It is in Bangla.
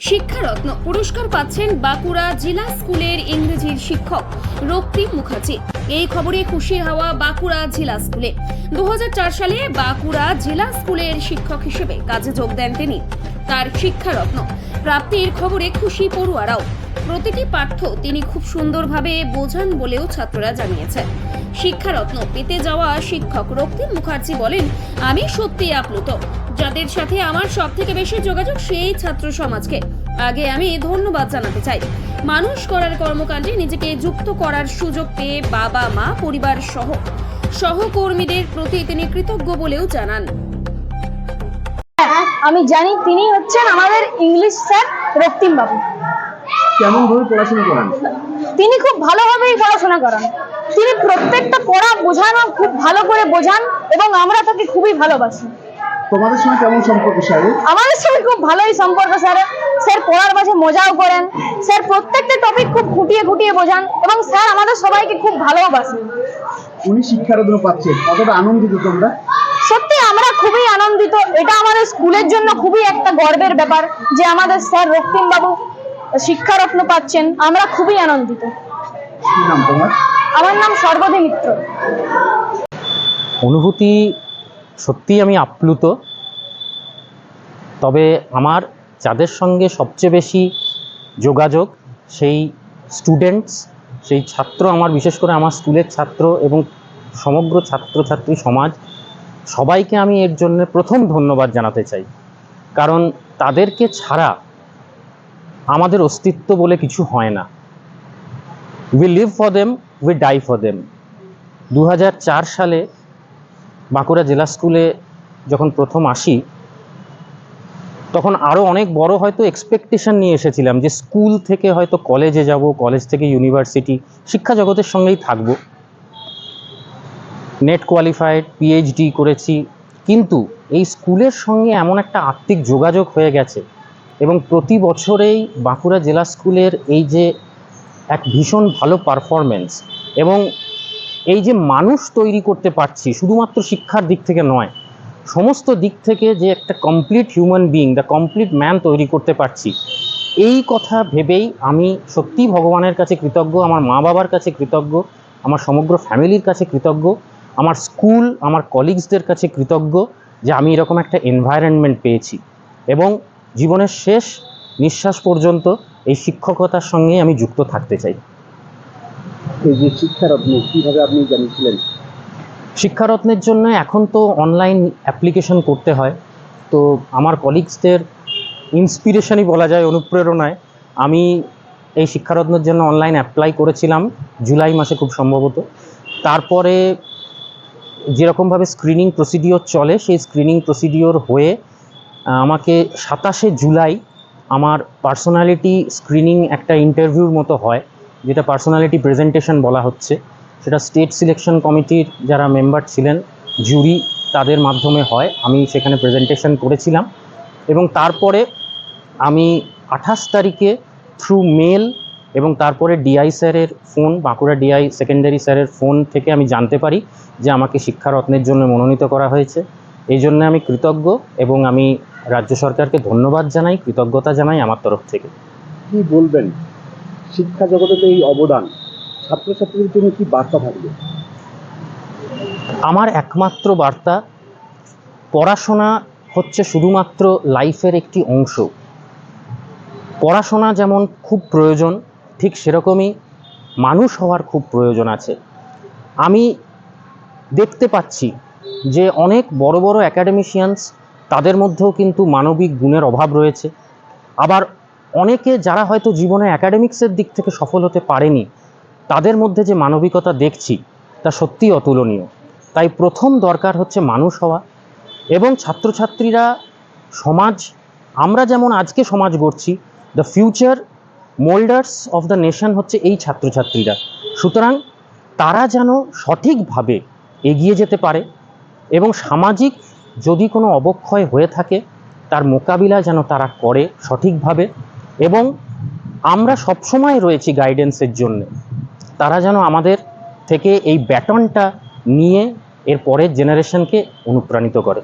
শিক্ষারত্ন পুরস্কার পাচ্ছেন বাঁকুড়া জেলা স্কুলের ইংরেজির শিক্ষক রক্তিম মুখার্জি। এই খবরে খুশি হাওয়া বাঁকুড়া জেলা স্কুলে। দুহাজার চার সালে বাঁকুড়া জেলা স্কুলের শিক্ষক হিসেবে কাজে যোগ দেন তিনি। তার শিক্ষারত্ন প্রাপ্তির খবরে খুশি পড়ুয়ারাও। প্রতিটি পাঠ্য তিনি খুব সুন্দরভাবে বোঝান বলেও ছাত্ররা জানিয়েছে শিক্ষারত্ন পেতে যাওয়া শিক্ষক রক্তিম মুখার্জি বলেন, আমি সত্যি আপ্লুত। যাদের সাথে আমার সব থেকে বেশি যোগাযোগ সেই ছাত্র সমাজকে। আগে আমি ধন্যবাদ জানাতে চাই। মানুষ করার কর্মকাণ্ডে নিজেকে যুক্ত করার সুযোগ পেয়ে বাবা মা পরিবার সহ সহকর্মীদের প্রতি তিনি কৃতজ্ঞ বলেও জানান। আমি জানি তিনি হচ্ছেন আমাদের ইংলিশ স্যার রক্তিম বাবু। কেমন ভাবে পড়াশোনা করান? তিনি খুব ভালোভাবেই পড়াশোনা করান। তিনি প্রত্যেকটা পড়া বোঝানো খুব ভালো করে বোঝান এবং আমরা তাকে খুবই ভালোবাসি। তোমাদের সঙ্গে কেমন সম্পর্ক স্যারের আমাদের সঙ্গে খুব ভালোই সম্পর্ক স্যার। স্যার পড়ার মাঝে মজাও করেন। স্যার প্রত্যেকটা টপিক খুব খুঁটিয়ে খুঁটিয়ে বোঝান এবং স্যার আমাদের সবাইকে খুব ভালোবাসেন। উনি শিক্ষারত্ন পাচ্ছেন। কতটা আনন্দিত তোমরা? সত্যি আমরা খুবই আনন্দিত। এটা আমাদের স্কুলের জন্য খুবই একটা গর্বের ব্যাপার যে আমাদের স্যার রক্তিম বাবু শিক্ষারত্ন পাচ্ছেন। আমরা খুবই আনন্দিত। নাম তোমার? আমার নাম সর্বধী মিত্র। অনুভূতি সত্যিই আমি আপ্লুত। তবে আমার যাদের সঙ্গে সবচেয়ে বেশি যোগাযোগ সেই স্টুডেন্টস সেই ছাত্র আমার, বিশেষ করে আমার স্কুলের ছাত্র এবং সমগ্র ছাত্রছাত্রী সমাজ, সবাইকে আমি এর জন্য প্রথম ধন্যবাদ জানাতে চাই। কারণ তাদেরকে ছাড়া আমাদের অস্তিত্ব বলে কিছু হয় না। We live for them we die for them দু হাজার চার সালে বাঁকুড়া জেলা স্কুলে যখন প্রথম আসি তখন আরও অনেক বড় হয়তো এক্সপেকটেশন নিয়ে এসেছিলাম যে স্কুল থেকে হয়তো কলেজে যাব কলেজ থেকে ইউনিভার্সিটি শিক্ষা জগতের সঙ্গেই থাকব। নেট কোয়ালিফাইড পিএইচডি করেছি। কিন্তু এই স্কুলের সঙ্গে এমন একটা আত্মিক যোগাযোগ হয়ে গেছে এবং প্রতি বছরেই বাঁকুড়া জেলা স্কুলের এই যে এক ভীষণ ভালো পারফরমেন্স এবং এই যে মানুষ তৈরি করতে পারছি, শুধুমাত্র শিক্ষার দিক থেকে নয় সমস্ত দিক থেকে যে একটা complete human being the complete man তৈরি করতে পারছি, এই কথা ভেবেই আমি সত্যিই ভগবানের কাছে কৃতজ্ঞ, আমার মা বাবার কাছে কৃতজ্ঞ, আমার সমগ্র ফ্যামিলির কাছে কৃতজ্ঞ, আমার স্কুল, আমার কলিগসদের কাছে কৃতজ্ঞ যে আমি এরকম একটা এনভায়রনমেন্ট পেয়েছি। এবং জীবনের শেষ নিঃশ্বাস পর্যন্ত এই শিক্ষকতার সঙ্গে আমি যুক্ত থাকতে চাই। এই যে শিক্ষারত্ন কীভাবে আপনি জানিয়েছিলেন? শিক্ষারত্নের জন্য এখন তো অনলাইন অ্যাপ্লিকেশন করতে হয়। তো আমার কলিগসদের ইন্সপিরেশনই বলা যায়, অনুপ্রেরণায় আমি এই শিক্ষারত্নের জন্য অনলাইন অ্যাপ্লাই করেছিলাম, জুলাই মাসে খুব সম্ভবত। তারপরে যেরকমভাবে স্ক্রিনিং প্রসিডিওর চলে, সেই স্ক্রিনিং প্রসিডিওর হয়ে, আমাকে সাতাশে জুলাই আমার পার্সোনালিটি স্ক্রিনিং একটা ইন্টারভিউর মতো হয়, যেটা পার্সোনালিটি প্রেজেন্টেশন বলা হচ্ছে। সেটা স্টেট সিলেকশন কমিটির যারা মেম্বার ছিলেন জুরি তাদের মাধ্যমে হয়। আমি সেখানে প্রেজেন্টেশন করেছিলাম এবং তারপরে আমি আঠাশ তারিখে থ্রু মেল এবং তারপরে ডিআই স্যারের ফোন বাঁকুড়া ডিআই সেকেন্ডারি স্যারের ফোন থেকে আমি জানতে পারি যে আমাকে শিক্ষারত্নের জন্য মনোনীত করা হয়েছে। এই জন্য আমি কৃতজ্ঞ এবং আমি রাজ্য সরকারকে ধন্যবাদ জানাই, কৃতজ্ঞতা জানাই আমার তরফ থেকে। কি বলবেন? শিক্ষা জগতে এই অবদান। ছাত্রছাত্রীদের জন্য কি বার্তা থাকবে? আমার একমাত্র বার্তা, পড়াশোনা হচ্ছে শুধুমাত্র লাইফের একটি অংশ। পড়াশোনা যেমন খুব প্রয়োজন, ঠিক সেরকমই মানুষ হওয়ার খুব প্রয়োজন আছে। আমি দেখতে পাচ্ছি যে অনেক বড় বড় অ্যাকাডেমিশিয়ানস তাদের মধ্যেও কিন্তু মানবিক গুণের অভাব রয়েছে। আবার অনেকে যারা হয়তো জীবনে অ্যাকাডেমিক্সের দিক থেকে সফল হতে পারেনি তাদের মধ্যে যে মানবিকতা দেখছি, তা সত্যিই অতুলনীয়। তাই প্রথম দরকার হচ্ছে মানুষ হওয়া এবং ছাত্রছাত্রীরা, সমাজ, আমরা যেমন আজকে সমাজ গড়ছি the future moulders of the nation হচ্ছে এই ছাত্রছাত্রীরা। সুতরাং তারা যেন সঠিকভাবে এগিয়ে যেতে পারে এবং সামাজিক যদি কোনো অবক্ষয় হয়ে থাকে, তার মোকাবিলা যেন তারা করে সঠিকভাবে এবং আমরা সবসময় রয়েছি গাইডেন্সের জন্য। তারা যেন আমাদের থেকে এই ব্যাটনটা নিয়ে এর পরের জেনারেশনকে অনুপ্রাণিত করে।